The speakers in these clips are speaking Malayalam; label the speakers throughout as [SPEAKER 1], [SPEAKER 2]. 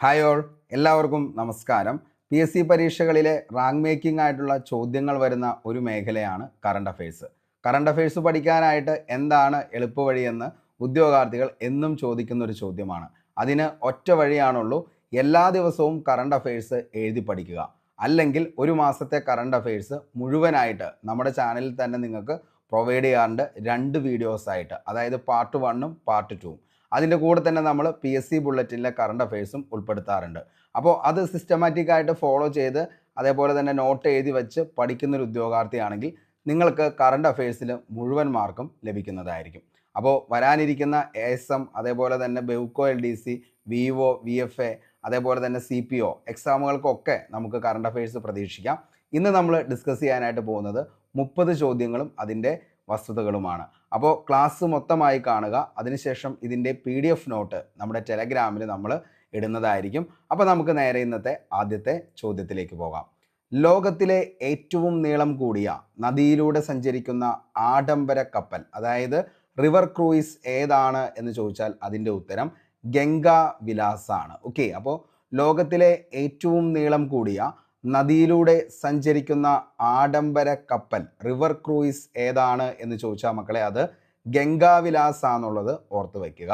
[SPEAKER 1] ഹായ് ഓൾ എല്ലാവർക്കും നമസ്കാരം. പി എസ് സി പരീക്ഷകളിലെ റാങ്ക് മേക്കിംഗ് ആയിട്ടുള്ള ചോദ്യങ്ങൾ വരുന്ന ഒരു മേഖലയാണ് കറണ്ട് അഫയേഴ്സ് കറണ്ട് അഫയേഴ്സ് പഠിക്കാനായിട്ട് എന്താണ് എളുപ്പവഴിയെന്ന് ഉദ്യോഗാർത്ഥികൾ എന്നും ചോദിക്കുന്ന ഒരു ചോദ്യമാണ്. അതിന് ഒറ്റ വഴിയാണുള്ളൂ. എല്ലാ ദിവസവും കറണ്ട് അഫയേഴ്സ് എഴുതി പഠിക്കുക. അല്ലെങ്കിൽ ഒരു മാസത്തെ കറണ്ട് അഫയേഴ്സ് മുഴുവനായിട്ട് നമ്മുടെ ചാനലിൽ തന്നെ നിങ്ങൾക്ക് പ്രൊവൈഡ് ചെയ്യാറുണ്ട് രണ്ട് വീഡിയോസായിട്ട് അതായത് പാർട്ട് വണ്ണും പാർട്ട് ടൂവും അതിന്റെ കൂടെ തന്നെ നമ്മൾ പി എസ് സി ബുള്ളറ്റിനിലെ കറണ്ട് അഫയേഴ്സും ഉൾപ്പെടുത്താറുണ്ട്. അപ്പോൾ അത് സിസ്റ്റമാറ്റിക് ആയിട്ട് ഫോളോ ചെയ്ത് അതേപോലെ തന്നെ നോട്ട് എഴുതി വെച്ച് പഠിക്കുന്നൊരു ഉദ്യോഗാർത്ഥിയാണെങ്കിൽ നിങ്ങൾക്ക് കറണ്ട് അഫയേഴ്സിൽ മുഴുവൻ മാർക്കും ലഭിക്കുന്നതായിരിക്കും. അപ്പോൾ വരാനിരിക്കുന്ന എസ് എം അതേപോലെ തന്നെ Bevco L D C V O V F A അതേപോലെ തന്നെ സി പി ഒ എക്സാമുകൾക്കൊക്കെ നമുക്ക് കറണ്ട് അഫയേഴ്സ് പ്രതീക്ഷിക്കാം. ഇന്ന് നമ്മൾ ഡിസ്കസ് ചെയ്യാനായിട്ട് പോകുന്നത് മുപ്പത് ചോദ്യങ്ങളും അതിന്റെ വസ്തുതകളുമാണ്. അപ്പോൾ ക്ലാസ് മൊത്തമായി കാണുക. അതിനുശേഷം ഇതിന്റെ പി ഡി എഫ് നോട്ട് നമ്മുടെ ടെലഗ്രാമിൽ നമ്മൾ ഇടുന്നതായിരിക്കും. അപ്പോൾ നമുക്ക് നേരെ ഇന്നത്തെ ആദ്യത്തെ ചോദ്യത്തിലേക്ക് പോകാം. ലോകത്തിലെ ഏറ്റവും നീളം കൂടിയ നദിയിലൂടെ സഞ്ചരിക്കുന്ന ആഡംബര കപ്പൽ അതായത് റിവർ ക്രൂയിസ് ഏതാണ് എന്ന് ചോദിച്ചാൽ അതിന്റെ ഉത്തരം ഗംഗ വിലാസാണ്. ഓക്കെ അപ്പോൾ ലോകത്തിലെ ഏറ്റവും നീളം കൂടിയ നദിയിലൂടെ സഞ്ചരിക്കുന്ന ആഡംബര കപ്പൽ റിവർ ക്രൂയിസ് ഏതാണ് എന്ന് ചോദിച്ചാൽ മക്കളെ അത് ഗംഗാവിലാസ് എന്നുള്ളത് ഓർത്തു വയ്ക്കുക.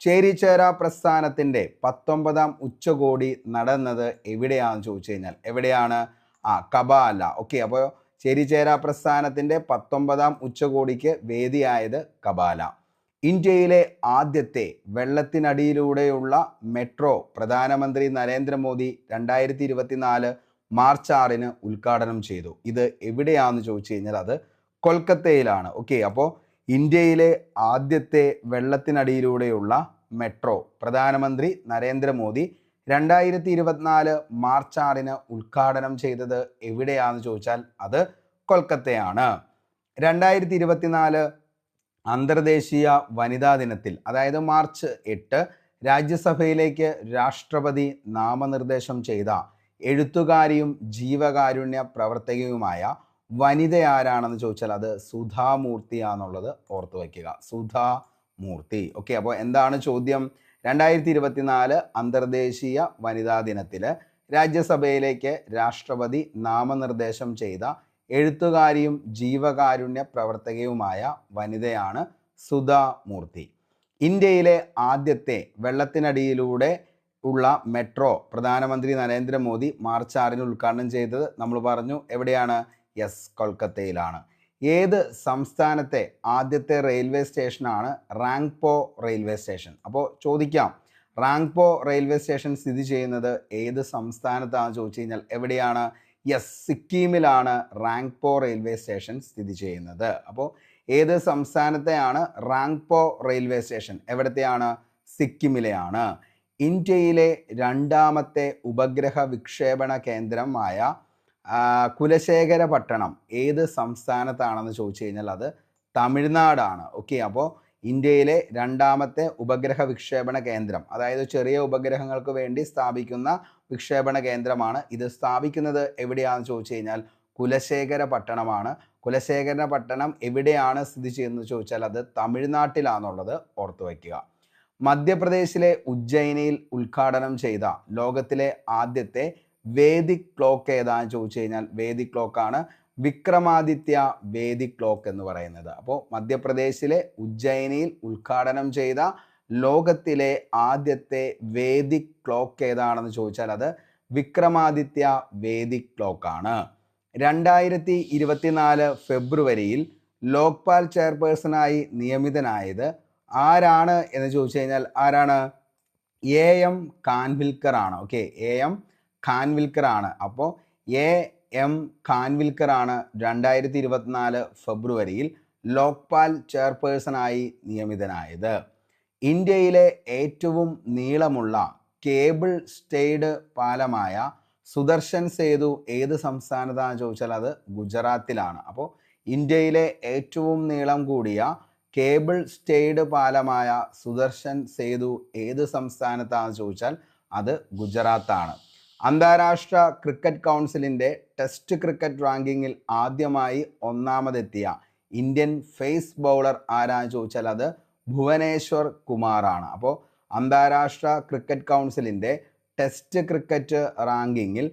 [SPEAKER 1] ചേരിചേര പ്രസ്ഥാനത്തിന്റെ പത്തൊമ്പതാം ഉച്ചകോടി നടന്നത് എവിടെയാണെന്ന് ചോദിച്ചു കഴിഞ്ഞാൽ എവിടെയാണ്? ആ കബാല. ഓക്കെ അപ്പോൾ ചേരിചേര പ്രസ്ഥാനത്തിന്റെ പത്തൊമ്പതാം ഉച്ചകോടിക്ക് വേദിയായത് കബാല. ഇന്ത്യയിലെ ആദ്യത്തെ വെള്ളത്തിനടിയിലൂടെയുള്ള മെട്രോ പ്രധാനമന്ത്രി നരേന്ദ്രമോദി രണ്ടായിരത്തി ഇരുപത്തിനാല് മാർച്ച് ആറിന് ഉദ്ഘാടനം ചെയ്തു. ഇത് എവിടെയാണെന്ന് ചോദിച്ചു കഴിഞ്ഞാൽ അത് കൊൽക്കത്തയിലാണ്. ഓക്കെ അപ്പോൾ ഇന്ത്യയിലെ ആദ്യത്തെ വെള്ളത്തിനടിയിലൂടെയുള്ള മെട്രോ പ്രധാനമന്ത്രി നരേന്ദ്രമോദി രണ്ടായിരത്തി ഇരുപത്തിനാല് മാർച്ച് ആറിന് ഉദ്ഘാടനം ചെയ്തത് എവിടെയാണെന്ന് ചോദിച്ചാൽ അത് കൊൽക്കത്തയാണ്. രണ്ടായിരത്തി ഇരുപത്തിനാല് അന്തർദേശീയ വനിതാ ദിനത്തിൽ അതായത് മാർച്ച് എട്ട് രാജ്യസഭയിലേക്ക് രാഷ്ട്രപതി നാമനിർദ്ദേശം ചെയ്ത എഴുത്തുകാരിയും ജീവകാരുണ്യ പ്രവർത്തകയുമായ വനിത ആരാണെന്ന് ചോദിച്ചാൽ അത് സുധാമൂർത്തിയാന്നുള്ളത് ഓർത്തു വയ്ക്കുക. സുധാമൂർത്തി. ഓക്കെ അപ്പോൾ എന്താണ് ചോദ്യം? രണ്ടായിരത്തി ഇരുപത്തിനാല് അന്തർദേശീയ വനിതാ ദിനത്തിൽ രാജ്യസഭയിലേക്ക് രാഷ്ട്രപതി നാമനിർദ്ദേശം ചെയ്ത എഴുത്തുകാരിയും ജീവകാരുണ്യ പ്രവർത്തകയുമായ വനിതയാണ് സുധാമൂർത്തി. ഇന്ത്യയിലെ ആദ്യത്തെ വെള്ളത്തിനടിയിലൂടെ ഉള്ള മെട്രോ പ്രധാനമന്ത്രി നരേന്ദ്രമോദി മാർച്ച് ആറിന് ഉദ്ഘാടനം ചെയ്തത് നമ്മൾ പറഞ്ഞു എവിടെയാണ്? യെസ് കൊൽക്കത്തയിലാണ്. ഏത് സംസ്ഥാനത്തെ ആദ്യത്തെ റെയിൽവേ സ്റ്റേഷനാണ് റാങ്പോ റെയിൽവേ സ്റ്റേഷൻ? അപ്പോൾ ചോദിക്കാം റാങ്പോ റെയിൽവേ സ്റ്റേഷൻ സ്ഥിതി ചെയ്യുന്നത് ഏത് സംസ്ഥാനത്താണെന്ന് ചോദിച്ചു കഴിഞ്ഞാൽ എവിടെയാണ്? യെസ് സിക്കിമിലാണ് റാങ്പോ റെയിൽവേ സ്റ്റേഷൻ സ്ഥിതി ചെയ്യുന്നത്. അപ്പോൾ ഏത് സംസ്ഥാനത്തെയാണ് റാങ്പോ റെയിൽവേ സ്റ്റേഷൻ? എവിടത്തെയാണ്? സിക്കിമിലെയാണ്. ഇന്ത്യയിലെ രണ്ടാമത്തെ ഉപഗ്രഹ വിക്ഷേപണ കേന്ദ്രമായ കുലശേഖര പട്ടണം ഏത് സംസ്ഥാനത്താണെന്ന് ചോദിച്ചു കഴിഞ്ഞാൽ അത് തമിഴ്നാടാണ്. ഓക്കെ അപ്പോൾ ഇന്ത്യയിലെ രണ്ടാമത്തെ ഉപഗ്രഹ വിക്ഷേപണ കേന്ദ്രം അതായത് ചെറിയ ഉപഗ്രഹങ്ങൾക്ക് വേണ്ടി സ്ഥാപിക്കുന്ന വിക്ഷേപണ കേന്ദ്രമാണ് ഇത്. സ്ഥാപിക്കുന്നത് എവിടെയാണെന്ന് ചോദിച്ചു കഴിഞ്ഞാൽ കുലശേഖര പട്ടണമാണ് കുലശേഖര പട്ടണം എവിടെയാണ് സ്ഥിതി ചെയ്യുന്നത് ചോദിച്ചാൽ അത് തമിഴ്നാട്ടിലാണെന്നുള്ളത് ഓർത്തു വയ്ക്കുക. മധ്യപ്രദേശിലെ ഉജ്ജയിനിയിൽ ഉദ്ഘാടനം ചെയ്ത ലോകത്തിലെ ആദ്യത്തെ വേദിക് ക്ലോക്ക് ഏതാണെന്ന് ചോദിച്ചു കഴിഞ്ഞാൽ വേദിക് ക്ലോക്കാണ് വിക്രമാദിത്യ വേദിക് ക്ലോക്ക് എന്ന് പറയുന്നത്. അപ്പോൾ മധ്യപ്രദേശിലെ ഉജ്ജയിനിയിൽ ഉദ്ഘാടനം ചെയ്ത ലോകത്തിലെ ആദ്യത്തെ വേദിക് ക്ലോക്ക് ഏതാണെന്ന് ചോദിച്ചാൽ അത് വിക്രമാദിത്യ വേദിക് ക്ലോക്കാണ്. രണ്ടായിരത്തി ഇരുപത്തിനാല് ഫെബ്രുവരിയിൽ ലോക്പാൽ ചെയർപേഴ്സണായി നിയമിതനായത് ആരാണ് എന്ന് ചോദിച്ചു കഴിഞ്ഞാൽ ആരാണ്? എ എം കാൻവിൽക്കർ ആണ് ഓക്കെ എ എം ഖാൻവിൽക്കർ ആണ് അപ്പോൾ എ എം ഖാൻവിൽക്കർ ആണ് രണ്ടായിരത്തി ഇരുപത്തിനാല് ഫെബ്രുവരിയിൽ ലോക്പാൽ ചെയർപേഴ്സണായി നിയമിതനായത്. ഇന്ത്യയിലെ ഏറ്റവും നീളമുള്ള കേബിൾ സ്റ്റേഡ് പാലമായ സുദർശൻ സേതു ഏത് സംസ്ഥാനത്താണെന്ന് ചോദിച്ചാൽ അത് ഗുജറാത്തിലാണ്. അപ്പോൾ ഇന്ത്യയിലെ ഏറ്റവും നീളം കൂടിയ കേബിൾ സ്റ്റേഡ് പാലമായ സുദർശൻ സേതു ഏത് സംസ്ഥാനത്താണെന്ന് ചോദിച്ചാൽ അത് ഗുജറാത്താണ്. അന്താരാഷ്ട്ര ക്രിക്കറ്റ് കൗൺസിലിന്റെ ടെസ്റ്റ് ക്രിക്കറ്റ് റാങ്കിങ്ങിൽ ആദ്യമായി ഒന്നാമതെത്തിയ ഇന്ത്യൻ ഫേസ് ബൗളർ ആരാന്ന് ചോദിച്ചാൽ അത് ഭുവനേശ്വർ കുമാറാണ്. അപ്പോൾ അന്താരാഷ്ട്ര ക്രിക്കറ്റ് കൗൺസിലിന്റെ ടെസ്റ്റ് ക്രിക്കറ്റ് റാങ്കിങ്ങിൽ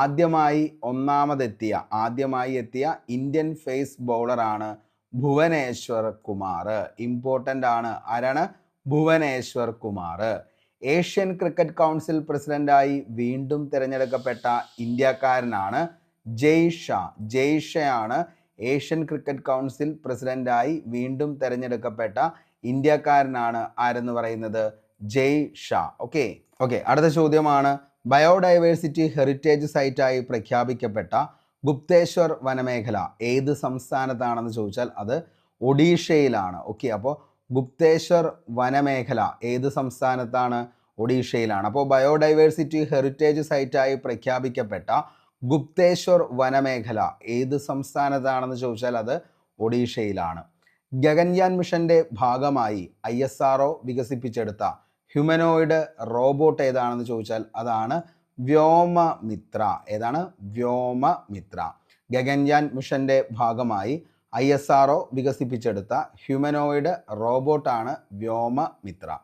[SPEAKER 1] ആദ്യമായി ഒന്നാമതെത്തിയ ആദ്യമായി എത്തിയ ഇന്ത്യൻ ഫേസ് ബൗളറാണ് ഭുവനേശ്വർ കുമാർ ഇമ്പോർട്ടന്റ് ആണ്. ആരാണ്? Bhuvaneshwar Kumar Asian cricket council പ്രസിഡന്റായി വീണ്ടും തിരഞ്ഞെടുക്കപ്പെട്ട ഇന്ത്യക്കാരനാണ് ജയ് ഷാ. ജയ് ഷയാണ് ഏഷ്യൻ ക്രിക്കറ്റ് കൗൺസിൽ പ്രസിഡന്റായി വീണ്ടും തിരഞ്ഞെടുക്കപ്പെട്ട ഇന്ത്യക്കാരനാണ്. ആരെന്ന് പറയുന്നത്? ജയ് ഷാ. ഓക്കെ ഓക്കെ അടുത്ത ചോദ്യമാണ്. ബയോഡൈവേഴ്സിറ്റി ഹെറിറ്റേജ് സൈറ്റായി പ്രഖ്യാപിക്കപ്പെട്ട ഗുപ്തേശ്വർ വനമേഖല ഏത് സംസ്ഥാനത്താണെന്ന് ചോദിച്ചാൽ അത് ഒഡീഷയിലാണ്. ഓക്കെ അപ്പോൾ ഗുപ്തേശ്വർ വനമേഖല ഏത് സംസ്ഥാനത്താണ് ഒഡീഷയിലാണ്. അപ്പോൾ ബയോഡൈവേഴ്സിറ്റി ഹെറിറ്റേജ് സൈറ്റായി പ്രഖ്യാപിക്കപ്പെട്ട ഗുപ്തേശ്വർ വനമേഖല ഏത് സംസ്ഥാനത്താണെന്ന് ചോദിച്ചാൽ അത് ഒഡീഷയിലാണ്. ഗഗൻയാൻ മിഷന്റെ ഭാഗമായി ഐ എസ് ആർ വികസിപ്പിച്ചെടുത്ത ഹ്യൂമനോയിഡ് റോബോട്ട് ഏതാണെന്ന് ചോദിച്ചാൽ അതാണ് വ്യോമമിത്ര. ഏതാണ്? വ്യോമമിത്ര. ഗഗൻയാൻ മിഷന്റെ ഭാഗമായി ഐ എസ് ആർ വികസിപ്പിച്ചെടുത്ത ഹ്യൂമനോയിഡ് റോബോട്ടാണ് വ്യോമമിത്ര.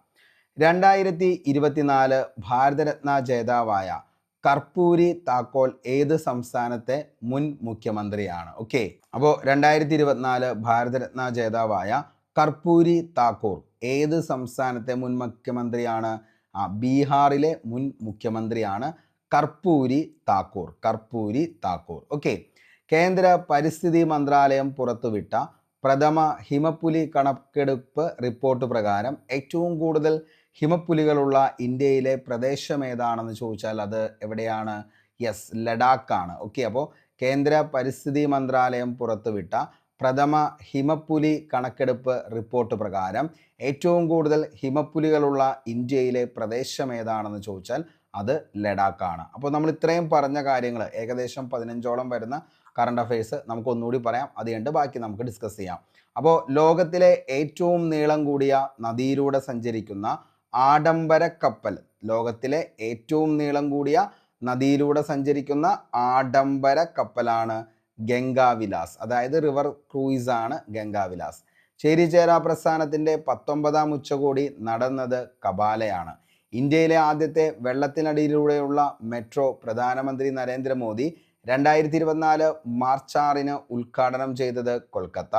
[SPEAKER 1] രണ്ടായിരത്തി ഇരുപത്തിനാല് ഭാരതരത്ന ജേതാവായ കർപ്പൂരി താക്കോൽ ഏത് സംസ്ഥാനത്തെ മുൻ മുഖ്യമന്ത്രിയാണ്? ഓക്കെ. അപ്പോൾ രണ്ടായിരത്തി ഇരുപത്തിനാല് ഭാരതരത്ന ജേതാവായ കർപ്പൂരി താക്കൂർ ഏത് സംസ്ഥാനത്തെ മുൻ മുഖ്യമന്ത്രിയാണ്? ആ ബീഹാറിലെ മുൻ മുഖ്യമന്ത്രിയാണ് കർപ്പൂരി താക്കൂർ കർപ്പൂരി താക്കൂർ. ഓക്കെ കേന്ദ്ര പരിസ്ഥിതി മന്ത്രാലയം പുറത്തുവിട്ട പ്രഥമ ഹിമപ്പുലി കണക്കെടുപ്പ് റിപ്പോർട്ട് പ്രകാരം ഏറ്റവും കൂടുതൽ ഹിമപ്പുലികളുള്ള ഇന്ത്യയിലെ പ്രദേശം ഏതാണെന്ന് ചോദിച്ചാൽ അത് എവിടെയാണ്? യെസ് ലഡാക്കാണ് ഓക്കെ അപ്പോൾ കേന്ദ്ര പരിസ്ഥിതി മന്ത്രാലയം പുറത്തുവിട്ട പ്രഥമ ഹിമപ്പുലി കണക്കെടുപ്പ് റിപ്പോർട്ട് പ്രകാരം ഏറ്റവും കൂടുതൽ ഹിമപ്പുലികളുള്ള ഇന്ത്യയിലെ പ്രദേശം ഏതാണെന്ന് ചോദിച്ചാൽ അത് ലഡാക്കാണ്. അപ്പോൾ നമ്മൾ ഇത്രയും പറഞ്ഞ കാര്യങ്ങൾ ഏകദേശം പതിനഞ്ചോളം വരുന്ന കറണ്ട് അഫയേഴ്സ് നമുക്ക് ഒന്നുകൂടി പറയാം. അത് കണ്ട് ബാക്കി നമുക്ക് ഡിസ്കസ് ചെയ്യാം. അപ്പോൾ ലോകത്തിലെ ഏറ്റവും നീളം കൂടിയ നദിയിലൂടെ സഞ്ചരിക്കുന്ന ആഡംബര കപ്പൽ ലോകത്തിലെ ഏറ്റവും നീളം കൂടിയ നദിയിലൂടെ സഞ്ചരിക്കുന്ന ആഡംബര കപ്പലാണ് ഗംഗാവിലാസ്. അതായത് റിവർ ക്രൂയിസ് ആണ് ഗംഗാവിലാസ്. ചേരിചേരാ പ്രസ്ഥാനത്തിന്റെ പത്തൊമ്പതാം ഉച്ചകോടി നടന്നത് കപാലയാണ്. ഇന്ത്യയിലെ ആദ്യത്തെ വെള്ളത്തിനടിയിലൂടെയുള്ള മെട്രോ പ്രധാനമന്ത്രി നരേന്ദ്രമോദി രണ്ടായിരത്തി ഇരുപത്തിനാല് മാർച്ച് ആറിന് ഉദ്ഘാടനം ചെയ്തത് കൊൽക്കത്ത.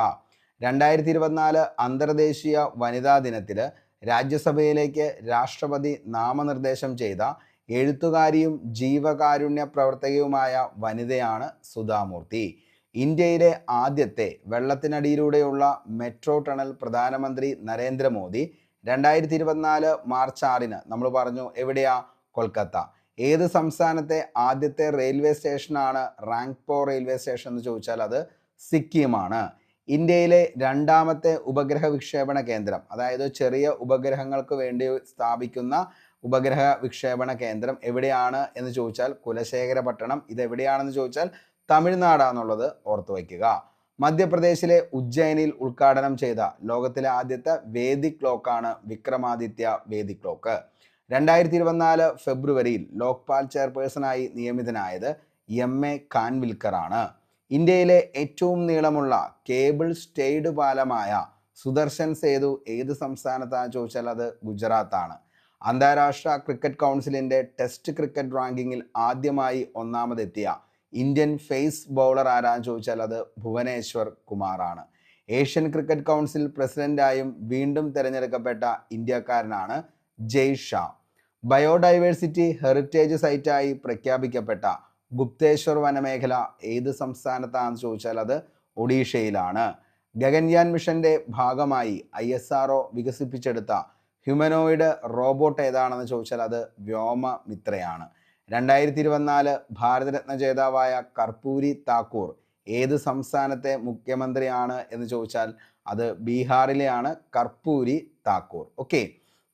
[SPEAKER 1] രണ്ടായിരത്തി ഇരുപത്തിനാല് അന്തർദേശീയ വനിതാ ദിനത്തിൽ രാജ്യസഭയിലേക്ക് രാഷ്ട്രപതി നാമനിർദ്ദേശം ചെയ്ത എഴുത്തുകാരിയും ജീവകാരുണ്യ പ്രവർത്തകയുമായ വനിതയാണ് സുധാമൂർത്തി. ഇന്ത്യയിലെ ആദ്യത്തെ വെള്ളത്തിനടിയിലൂടെയുള്ള മെട്രോ ടണൽ പ്രധാനമന്ത്രി നരേന്ദ്രമോദി രണ്ടായിരത്തി ഇരുപത്തിനാല് മാർച്ച് ആറിന് നമ്മൾ പറഞ്ഞു എവിടെയാ കൊൽക്കത്ത. ഏത് സംസ്ഥാനത്തെ ആദ്യത്തെ റെയിൽവേ സ്റ്റേഷനാണ് റാങ്പോ റെയിൽവേ സ്റ്റേഷൻ എന്ന് ചോദിച്ചാൽ അത് സിക്കിമാണ്. ഇന്ത്യയിലെ രണ്ടാമത്തെ ഉപഗ്രഹ വിക്ഷേപണ കേന്ദ്രം അതായത് ചെറിയ ഉപഗ്രഹങ്ങൾക്ക് വേണ്ടി സ്ഥാപിക്കുന്ന ഉപഗ്രഹ വിക്ഷേപണ കേന്ദ്രം എവിടെയാണ് എന്ന് ചോദിച്ചാൽ കുലശേഖരപട്ടണം. ഇത് എവിടെയാണെന്ന് ചോദിച്ചാൽ തമിഴ്നാടാണെന്നുള്ളത് ഓർത്തു വയ്ക്കുക. മധ്യപ്രദേശിലെ ഉജ്ജയിനിൽ ഉദ്ഘാടനം ചെയ്ത ലോകത്തിലെ ആദ്യത്തെ വേദിക് ക്ലോക്കാണ് വിക്രമാദിത്യ വേദിക് ക്ലോക്ക്. രണ്ടായിരത്തി ഇരുപത്തിനാല് ഫെബ്രുവരിയിൽ ലോക്പാൽ ചെയർപേഴ്സണായി നിയമിതനായത് എം എ കാൻവിൽക്കറാണ്. ഇന്ത്യയിലെ ഏറ്റവും നീളമുള്ള കേബിൾ സ്റ്റേഡ് പാലമായ സുദർശൻ സേതു ഏത് സംസ്ഥാനത്താണ് ചോദിച്ചാൽ അത് ഗുജറാത്താണ്. അന്താരാഷ്ട്ര ക്രിക്കറ്റ് കൗൺസിലിന്റെ ടെസ്റ്റ് ക്രിക്കറ്റ് റാങ്കിങ്ങിൽ ആദ്യമായി ഒന്നാമതെത്തിയ ഇന്ത്യൻ ഫേസ് ബൗളർ ആരാന്ന് ചോദിച്ചാൽ അത് ഭുവനേശ്വർ കുമാറാണ്. ഏഷ്യൻ ക്രിക്കറ്റ് കൗൺസിൽ പ്രസിഡന്റായും വീണ്ടും തിരഞ്ഞെടുക്കപ്പെട്ട ഇന്ത്യക്കാരനാണ് ജയ് ഷാ. ബയോഡൈവേഴ്സിറ്റി ഹെറിറ്റേജ് സൈറ്റായി പ്രഖ്യാപിക്കപ്പെട്ട ഗുപ്തേശ്വർ വനമേഖല ഏത് സംസ്ഥാനത്താണെന്ന് ചോദിച്ചാൽ അത് ഒഡീഷയിലാണ്. ഗഗൻയാൻ മിഷന്റെ ഭാഗമായി ഐ എസ് ആർ വികസിപ്പിച്ചെടുത്ത ഹ്യൂമനോയിഡ് റോബോട്ട് ഏതാണെന്ന് ചോദിച്ചാൽ അത് വ്യോമമിത്രയാണ്. രണ്ടായിരത്തി ഇരുപത്തിനാല് ഭാരതരത്ന ജേതാവായ കർപ്പൂരി താക്കൂർ ഏത് സംസ്ഥാനത്തെ മുഖ്യമന്ത്രിയാണ് എന്ന് ചോദിച്ചാൽ അത് ബീഹാറിലെയാണ് കർപ്പൂരി താക്കൂർ. ഓക്കെ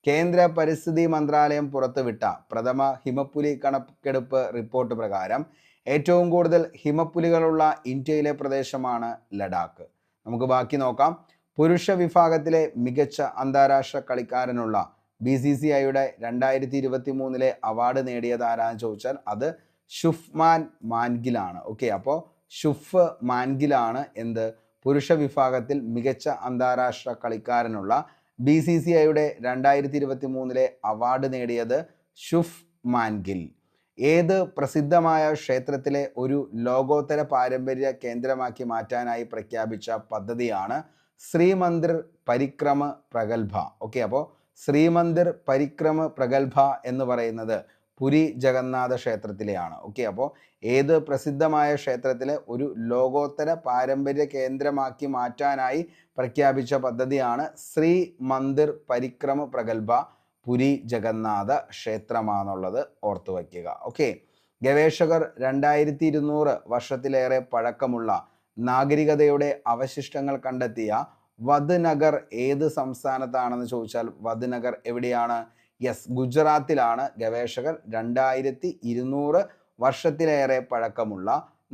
[SPEAKER 1] കേന്ദ്ര പരിസ്ഥിതി മന്ത്രാലയം പുറത്തുവിട്ട പ്രഥമ ഹിമപ്പുലി കണക്കെടുപ്പ് റിപ്പോർട്ട് പ്രകാരം ഏറ്റവും കൂടുതൽ ഹിമപ്പുലികളുള്ള ഇന്ത്യയിലെ പ്രദേശമാണ് ലഡാക്ക്. നമുക്ക് ബാക്കി നോക്കാം. പുരുഷ വിഭാഗത്തിലെ മികച്ച അന്താരാഷ്ട്ര കളിക്കാരനുള്ള ബി സി സി ഐയുടെ രണ്ടായിരത്തി ഇരുപത്തി മൂന്നിലെ അവാർഡ് നേടിയത് ആരാന്ന് ചോദിച്ചാൽ അത് ഷുഫ്മാൻ മാൻഗിലാണ്. ഓക്കെ അപ്പോൾ ഷുഫ് മാൻഗിലാണ് എന്ത്? പുരുഷ വിഭാഗത്തിൽ മികച്ച അന്താരാഷ്ട്ര കളിക്കാരനുള്ള ബി സി സി ഐയുടെ രണ്ടായിരത്തി ഇരുപത്തി മൂന്നിലെ അവാർഡ് നേടിയത് ഷുഫ് മാൻഗിൽ. ഏത് പ്രസിദ്ധമായ ക്ഷേത്രത്തിലെ ഒരു ലോകോത്തര പാരമ്പര്യ കേന്ദ്രമാക്കി മാറ്റാനായി പ്രഖ്യാപിച്ച പദ്ധതിയാണ് ശ്രീമന്ദിർ പരിക്രമ പ്രഗത്ഭ. ഓക്കെ അപ്പോൾ ശ്രീമന്ദിർ പരിക്രമ പ്രഗത്ഭ എന്ന് പറയുന്നത് പുരി ജഗന്നാഥ ക്ഷേത്രത്തിലെയാണ്. ഓക്കെ അപ്പോൾ ഏത് പ്രസിദ്ധമായ ക്ഷേത്രത്തിലെ ഒരു ലോകോത്തര പാരമ്പര്യ കേന്ദ്രമാക്കി മാറ്റാനായി പ്രഖ്യാപിച്ച പദ്ധതിയാണ് ശ്രീ മന്ദിർ പരിക്രമ പ്രഗത്ഭ പുരി ജഗന്നാഥ ക്ഷേത്രമാണെന്നുള്ളത് ഓർത്തു വയ്ക്കുക. ഓക്കെ ഗവേഷകർ രണ്ടായിരത്തി ഇരുന്നൂറ് വർഷത്തിലേറെ പഴക്കമുള്ള നാഗരികതയുടെ അവശിഷ്ടങ്ങൾ കണ്ടെത്തിയ വദ്നഗർ ഏത് സംസ്ഥാനത്താണെന്ന് ചോദിച്ചാൽ വദ്നഗർ എവിടെയാണ്? യെസ് ഗുജറാത്തിലാണ്. ഗവേഷകർ രണ്ടായിരത്തി ഇരുന്നൂറ് വർഷത്തിലേറെ പഴക്കമുള്ള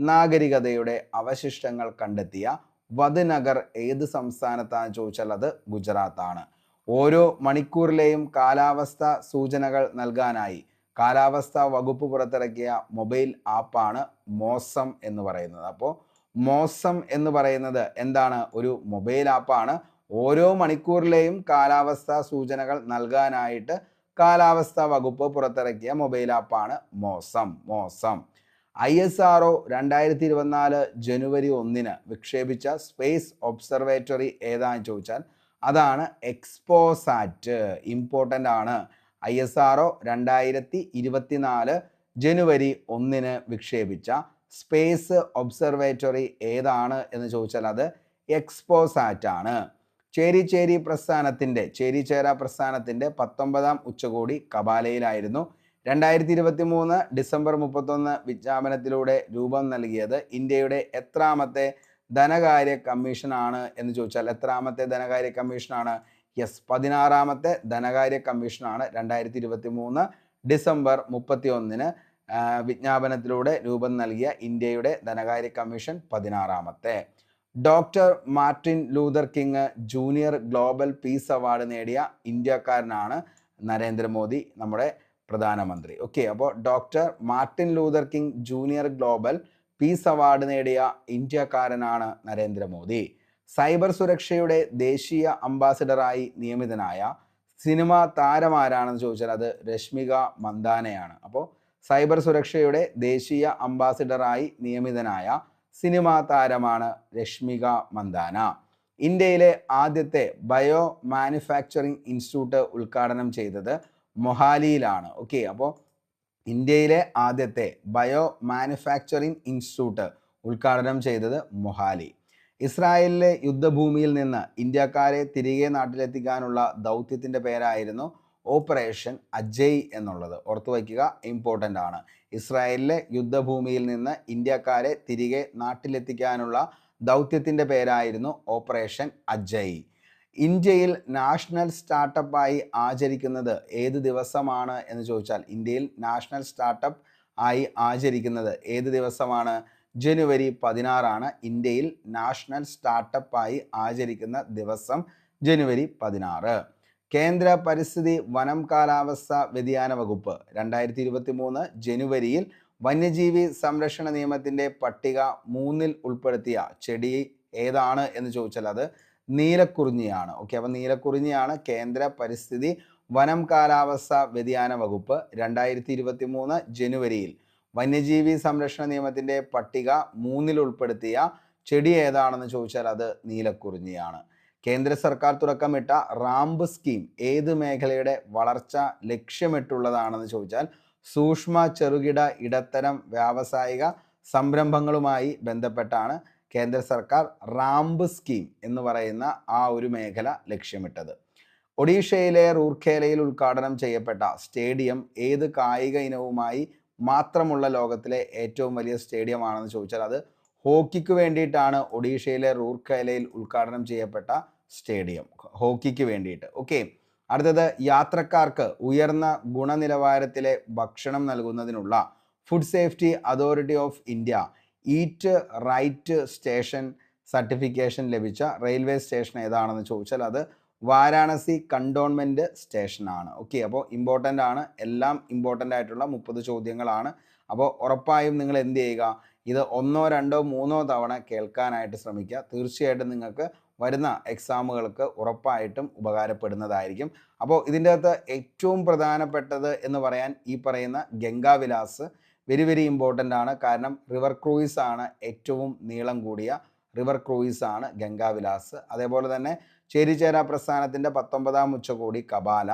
[SPEAKER 1] നാഗരികതയുടെ അവശിഷ്ടങ്ങൾ കണ്ടെത്തിയ വദ്നഗർ ഏത് സംസ്ഥാനത്താണെന്ന് ചോദിച്ചാൽ അത് ഗുജറാത്താണ്. ഓരോ മണിക്കൂറിലെയും കാലാവസ്ഥ സൂചനകൾ നൽകാനായി കാലാവസ്ഥാ വകുപ്പ് പുറത്തിറക്കിയ മൊബൈൽ ആപ്പാണ് മോസം എന്ന് പറയുന്നത്. അപ്പോൾ മോസം എന്ന് പറയുന്നത് എന്താണ്? ഒരു മൊബൈൽ ആപ്പാണ്. ഓരോ മണിക്കൂറിലെയും കാലാവസ്ഥ സൂചനകൾ നൽകാനായിട്ട് കാലാവസ്ഥ വകുപ്പ് പുറത്തിറക്കിയ മൊബൈൽ ആപ്പാണ് Mausam. Mausam. I S R O രണ്ടായിരത്തി ഇരുപത്തിനാല് ജനുവരി ഒന്നിന് വിക്ഷേപിച്ച സ്പേസ് ഒബ്സർവേറ്ററി ഏതാണെന്ന് ചോദിച്ചാൽ അതാണ് എക്സ്പോസാറ്റ്. ഇമ്പോർട്ടന്റ് ആണ്. ഐ എസ് ആർ ഒ രണ്ടായിരത്തി ഇരുപത്തിനാല് ജനുവരി ഒന്നിന് വിക്ഷേപിച്ച സ്പേസ് ഒബ്സർവേറ്ററി ഏതാണ് എന്ന് ചോദിച്ചാൽ അത് എക്സ്പോസാറ്റ് ആണ് ചേരിചേരി ചേരി പ്രസ്ഥാനത്തിന്റെ ചേരിചേര പ്രസ്ഥാനത്തിന്റെ പത്തൊമ്പതാം ഉച്ചകോടി കപാലയിലായിരുന്നു. രണ്ടായിരത്തി ഇരുപത്തി മൂന്ന് ഡിസംബർ മുപ്പത്തൊന്ന് വിജ്ഞാപനത്തിലൂടെ രൂപം നൽകിയത് ഇന്ത്യയുടെ എത്രാമത്തെ ധനകാര്യ കമ്മീഷനാണ് എന്ന് ചോദിച്ചാൽ എത്രാമത്തെ ധനകാര്യ കമ്മീഷനാണ്? യെസ് പതിനാറാമത്തെ ധനകാര്യ കമ്മീഷനാണ് രണ്ടായിരത്തി ഇരുപത്തി മൂന്ന് ഡിസംബർ മുപ്പത്തി ഒന്നിന് വിജ്ഞാപനത്തിലൂടെ രൂപം നൽകിയ ഇന്ത്യയുടെ ധനകാര്യ കമ്മീഷൻ പതിനാറാമത്തെ. Doctor Martin Luther King junior global peace award നേടിയ ഇന്ത്യക്കാരനാണ് നരേന്ദ്രമോദി നമ്മുടെ പ്രധാനമന്ത്രി. ഓക്കെ അപ്പോൾ doctor Martin Luther King junior global peace award നേടിയ ഇന്ത്യക്കാരനാണ് നരേന്ദ്രമോദി. സൈബർ സുരക്ഷയുടെ ദേശീയ അംബാസിഡറായി നിയമിതനായ സിനിമാ താരമാരാണെന്ന് ചോദിച്ചാൽ അത് രശ്മിക മന്ദാനയാണ്. അപ്പോൾ സൈബർ സുരക്ഷയുടെ ദേശീയ അംബാസിഡറായി നിയമിതനായ സിനിമാ താരമാണ് രശ്മിക മന്ദാന. ഇന്ത്യയിലെ ആദ്യത്തെ ബയോ മാനുഫാക്ചറിംഗ് ഇൻസ്റ്റിറ്റ്യൂട്ട് ഉദ്ഘാടനം ചെയ്തത് മൊഹാലിയിലാണ്. ഓക്കെ അപ്പോൾ ഇന്ത്യയിലെ ആദ്യത്തെ ബയോ മാനുഫാക്ചറിംഗ് ഇൻസ്റ്റിറ്റ്യൂട്ട് ഉദ്ഘാടനം ചെയ്തത് മൊഹാലി. ഇസ്രായേലിലെ യുദ്ധഭൂമിയിൽ നിന്ന് ഇന്ത്യക്കാരെ തിരികെ നാട്ടിലെത്തിക്കാനുള്ള ദൗത്യത്തിന്റെ പേരായിരുന്നു ഓപ്പറേഷൻ അജയ് എന്നുള്ളത്. ഓർത്തു വയ്ക്കുക ഇമ്പോർട്ടന്റ് ആണ്. ഇസ്രായേലിലെ യുദ്ധഭൂമിയിൽ നിന്ന് ഇന്ത്യക്കാരെ തിരികെ നാട്ടിലെത്തിക്കാനുള്ള ദൗത്യത്തിന്റെ പേരായിരുന്നു ഓപ്പറേഷൻ അജയ്. ഇന്ത്യയിൽ നാഷണൽ സ്റ്റാർട്ടപ്പായി ആചരിക്കുന്നത് ഏത് ദിവസമാണ് എന്ന് ചോദിച്ചാൽ ഇന്ത്യയിൽ നാഷണൽ സ്റ്റാർട്ടപ്പ് ആയി ആചരിക്കുന്നത് ഏത് ദിവസമാണ്? ജനുവരി പതിനാറാണ്. ഇന്ത്യയിൽ നാഷണൽ സ്റ്റാർട്ടപ്പായി ആചരിക്കുന്ന ദിവസം ജനുവരി പതിനാറ്. കേന്ദ്ര പരിസ്ഥിതി വനം കാലാവസ്ഥ വ്യതിയാന വകുപ്പ്. രണ്ടായിരത്തി ഇരുപത്തി മൂന്ന് ജനുവരിയിൽ വന്യജീവി സംരക്ഷണ നിയമത്തിന്റെ പട്ടിക മൂന്നിൽ ഉൾപ്പെടുത്തിയ ചെടി ഏതാണ് എന്ന് ചോദിച്ചാൽ അത് നീലക്കുറിഞ്ഞിയാണ്. ഓക്കെ അപ്പം നീലക്കുറിഞ്ഞിയാണ് കേന്ദ്ര പരിസ്ഥിതി വനം കാലാവസ്ഥ വ്യതിയാന വകുപ്പ്. രണ്ടായിരത്തി ഇരുപത്തി മൂന്ന് ജനുവരിയിൽ വന്യജീവി സംരക്ഷണ നിയമത്തിന്റെ പട്ടിക മൂന്നിൽ ഉൾപ്പെടുത്തിയ ചെടി ഏതാണെന്ന് ചോദിച്ചാൽ അത് നീലക്കുറിഞ്ഞിയാണ്. കേന്ദ്ര സർക്കാർ തുടക്കമിട്ട റാംബ് സ്കീം ഏത് മേഖലയുടെ വളർച്ച ലക്ഷ്യമിട്ടുള്ളതാണെന്ന് ചോദിച്ചാൽ സൂക്ഷ്മ ചെറുകിട ഇടത്തരം വ്യാവസായിക സംരംഭങ്ങളുമായി ബന്ധപ്പെട്ടാണ് കേന്ദ്ര സർക്കാർ റാംബ് സ്കീം എന്ന് പറയുന്ന ആ ഒരു മേഖല ലക്ഷ്യമിട്ടത്. ഒഡീഷയിലെ റൂർഖേലയിൽ ഉദ്ഘാടനം ചെയ്യപ്പെട്ട സ്റ്റേഡിയം ഏത് കായിക ഇനവുമായി മാത്രമുള്ള ലോകത്തിലെ ഏറ്റവും വലിയ സ്റ്റേഡിയം ആണെന്ന് ചോദിച്ചാൽ അത് ഹോക്കിക്ക് വേണ്ടിയിട്ടാണ് ഒഡീഷയിലെ റൂർഖേലയിൽ ഉദ്ഘാടനം ചെയ്യപ്പെട്ട സ്റ്റേഡിയം ഹോക്കിക്ക് വേണ്ടിയിട്ട്. ഓക്കെ. അടുത്തത് യാത്രക്കാർക്ക് ഉയർന്ന ഗുണനിലവാരത്തിലെ ഭക്ഷണം നൽകുന്നതിനുള്ള food safety authority of India eat right station certification ലഭിച്ച റെയിൽവേ സ്റ്റേഷൻ ഏതാണെന്ന് ചോദിച്ചാൽ അത് വാരാണസി കണ്ടോൺമെന്റ് സ്റ്റേഷനാണ് ഓക്കെ. അപ്പോൾ ഇമ്പോർട്ടന്റ് ആണ്. എല്ലാം ഇമ്പോർട്ടന്റ് ആയിട്ടുള്ള മുപ്പത് ചോദ്യങ്ങളാണ്. അപ്പോൾ ഉറപ്പായും നിങ്ങൾ എന്ത് ചെയ്യുക? ഇത് ഒന്നോ രണ്ടോ മൂന്നോ തവണ കേൾക്കാനായിട്ട് ശ്രമിക്കുക. തീർച്ചയായിട്ടും നിങ്ങൾക്ക് വരുന്ന എക്സാമുകൾക്ക് ഉറപ്പായിട്ടും ഉപകാരപ്പെടുന്നതായിരിക്കും. അപ്പോൾ ഇതിന്റെ അകത്ത് ഏറ്റവും പ്രധാനപ്പെട്ടത് എന്ന് പറയാൻ ഈ പറയുന്ന ഗംഗാവിലാസ് വെരി വെരി ഇമ്പോർട്ടന്റ് ആണ്. കാരണം റിവർ ക്രൂയിസ് ആണ് ഏറ്റവും നീളം കൂടിയ റിവർ ക്രൂയിസ് ആണ് ഗംഗാവിലാസ് അതേപോലെ തന്നെ ചേരിചേര പ്രസ്ഥാനത്തിന്റെ പത്തൊമ്പതാം ഉച്ചകോടി കപാല.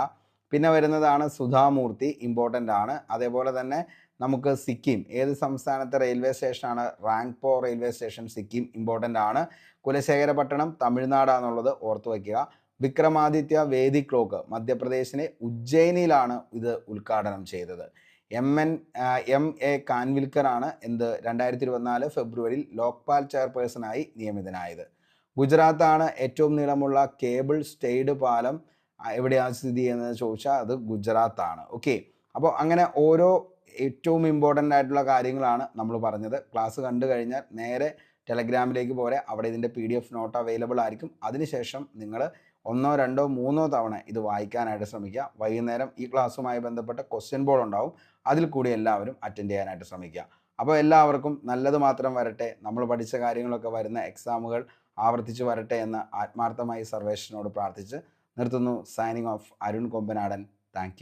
[SPEAKER 1] പിന്നെ വരുന്നതാണ് സുധാമൂർത്തി ഇമ്പോർട്ടന്റ് ആണ്. അതേപോലെ തന്നെ നമുക്ക് സിക്കിം ഏത് സംസ്ഥാനത്തെ റെയിൽവേ സ്റ്റേഷനാണ്? Rangpo railway station Sikkim important ആണ്. കുലശേഖരപട്ടണം തമിഴ്നാടാന്നുള്ളത് ഓർത്തു വയ്ക്കുക. വിക്രമാദിത്യ വേദി ക്ലോക്ക് മധ്യപ്രദേശിലെ ഉജ്ജയിനിയിലാണ് ഇത് ഉദ്ഘാടനം ചെയ്തത്. M N M A Khanwilkar ആണ് എന്ത് രണ്ടായിരത്തി ഇരുപത്തിനാല് ഫെബ്രുവരിയിൽ ലോക്പാൽ ചെയർപേഴ്സണായി നിയമിതനായത്. ഗുജറാത്താണ് ഏറ്റവും നീളമുള്ള കേബിൾ സ്റ്റേഡ് പാലം. എവിടെയാണ് സ്ഥിതി ചെയ്യുന്നത് ചോദിച്ചാൽ അത് ഗുജറാത്താണ്. ഓക്കെ. അപ്പോൾ അങ്ങനെ ഓരോ ഏറ്റവും ഇമ്പോർട്ടന്റ് ആയിട്ടുള്ള കാര്യങ്ങളാണ് നമ്മൾ പറഞ്ഞത്. ക്ലാസ് കണ്ടു കഴിഞ്ഞാൽ നേരെ ടെലഗ്രാമിലേക്ക് പോരെ. അവിടെ ഇതിന്റെ P D F note available ആയിരിക്കും. അതിനുശേഷം നിങ്ങൾ ഒന്നോ രണ്ടോ മൂന്നോ തവണ ഇത് വായിക്കാനായിട്ട് ശ്രമിക്കുക. വൈകുന്നേരം ഈ ക്ലാസ്സുമായി ബന്ധപ്പെട്ട ക്വസ്റ്റ്യൻ ബോർഡ് ഉണ്ടാവും. അതിൽ കൂടി എല്ലാവരും അറ്റൻഡ് ചെയ്യാനായിട്ട് ശ്രമിക്കുക. അപ്പോൾ എല്ലാവർക്കും നല്ലത് മാത്രം വരട്ടെ. നമ്മൾ പഠിച്ച കാര്യങ്ങളൊക്കെ വരുന്ന എക്സാമുകൾ ആവർത്തിച്ച് വരട്ടെ എന്ന് ആത്മാർത്ഥമായി സർവേഷനോട് പ്രാർത്ഥിച്ച് നിർത്തുന്നു. Signing off Arun Kombanadan thank